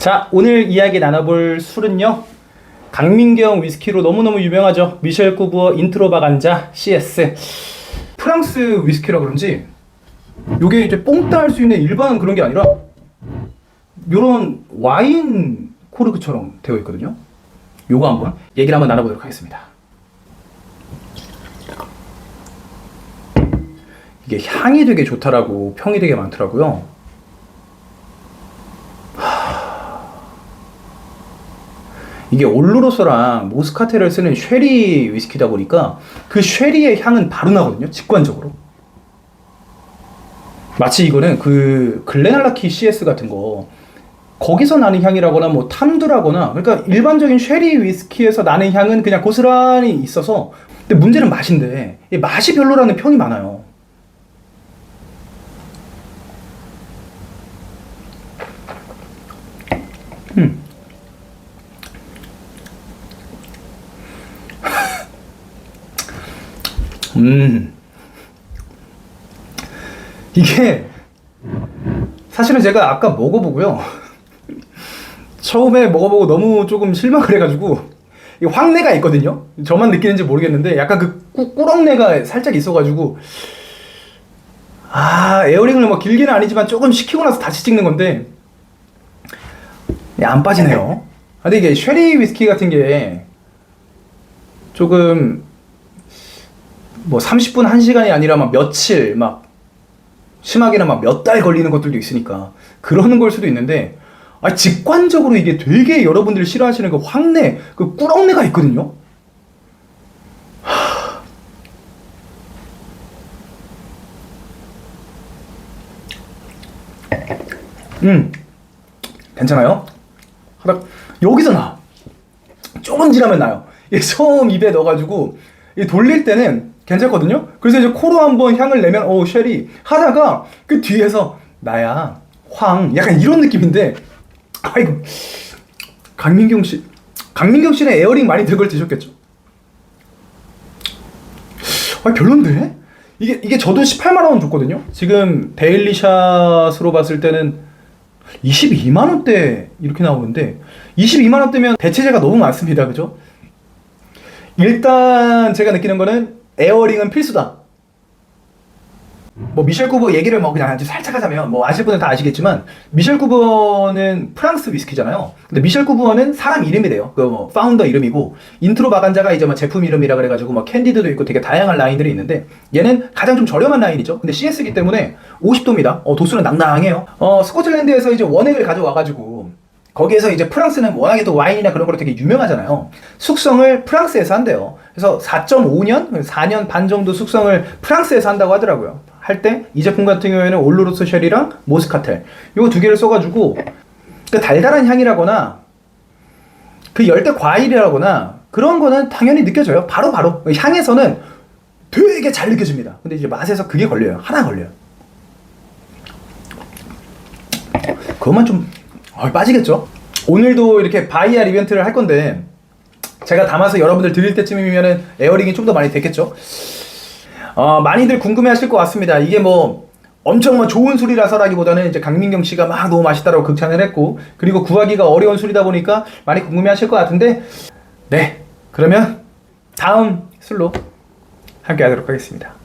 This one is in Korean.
자, 오늘 이야기 나눠볼 술은요. 강민경 위스키로 너무너무 유명하죠. 미셸 쿠부어 인트로바간자 CS. 프랑스 위스키라 그런지 요게 이제 뽕 따 할 수 있는 일반 그런 게 아니라 요런 와인 코르크처럼 되어 있거든요. 요거 한번 얘기를 한번 나눠보도록 하겠습니다. 이게 향이 되게 좋다라고 평이 되게 많더라고요. 이게 올로로소랑 모스카테를 쓰는 쉐리 위스키다 보니까 그 쉐리의 향은 바로 나거든요. 직관적으로. 마치 이거는 그 글렌알라키 CS 같은 거 거기서 나는 향이라거나 뭐 탐두라거나 그러니까 일반적인 쉐리 위스키에서 나는 향은 그냥 고스란히 있어서 근데 문제는 맛인데 이 맛이 별로라는 평이 많아요. 음. 음. 이게 사실은 제가 아까 먹어보고요. 처음에 먹어보고 너무 조금 실망을 해가지고 이 황내가 있거든요. 저만 느끼는지 모르겠는데 약간 그 꾸, 꾸렁내가 살짝 있어가지고 아 에어링을 뭐 길게는 아니지만 조금 식히고 나서 다시 찍는 건데 야, 안 빠지네요. 아, 근데 이게 쉐리 위스키 같은 게 조금 뭐 30분 1시간이 아니라 막 며칠 막 심하게는 막 몇 달 걸리는 것들도 있으니까 그러는 걸 수도 있는데 아 직관적으로 이게 되게 여러분들이 싫어하시는 그 황내 그 꾸렁내가 있거든요. 하... 음 괜찮아요? 하다 여기서 나 조금 지나면 나요. 이 처음 입에 넣어가지고 이 돌릴 때는 괜찮거든요. 그래서 이제 코로 한번 향을 내면 오 쉐리 하다가 그 뒤에서 나야 황 약간 이런 느낌인데 아이고 강민경 씨 강민경 씨는 에어링 많이 든 걸 드셨겠죠? 아 별론데 이게 이게 저도 18만 원 줬거든요. 지금 데일리샷으로 봤을 때는 22만 원대 이렇게 나오는데 22만 원대면 대체재가 너무 많습니다. 그죠? 일단 제가 느끼는 거는 에어링은 필수다. 뭐 미셸 쿠버 얘기를 뭐 그냥 살짝 하자면 뭐 아실 분은 다 아시겠지만 미셸 쿠버는 프랑스 위스키잖아요. 근데 미셸 쿠버는 사람 이름이래요. 그 뭐 파운더 이름이고 인트로 바간자가 이제 뭐 제품 이름이라 그래가지고 뭐 캔디드도 있고 되게 다양한 라인들이 있는데 얘는 가장 좀 저렴한 라인이죠. 근데 CS기 때문에 50도입니다. 어, 도수는 낭낭해요. 어 스코틀랜드에서 이제 원액을 가져와가지고 거기에서 이제 프랑스는 워낙에 또 와인이나 그런 걸로 되게 유명하잖아요. 숙성을 프랑스에서 한대요. 그래서 4.5년, 4년 반 정도 숙성을 프랑스에서 한다고 하더라고요. 할 때 이 제품 같은 경우에는 올로로스 쉘이랑 모스카텔 이거 두 개를 써가지고 그 달달한 향이라거나 그 열대 과일이라거나 그런 거는 당연히 느껴져요. 바로 바로 향에서는 되게 잘 느껴집니다. 근데 이제 맛에서 그게 걸려요. 하나 걸려요. 그것만 좀 어, 빠지겠죠? 오늘도 이렇게 바이알 이벤트를 할 건데 제가 담아서 여러분들 드릴 때쯤이면은 에어링이 좀 더 많이 됐겠죠? 어, 많이들 궁금해하실 것 같습니다. 이게 뭐 엄청 뭐 좋은 술이라서라기보다는 이제 강민경 씨가 막 너무 맛있다라고 극찬을 했고 그리고 구하기가 어려운 술이다 보니까 많이 궁금해하실 것 같은데 네 그러면 다음 술로 함께하도록 하겠습니다.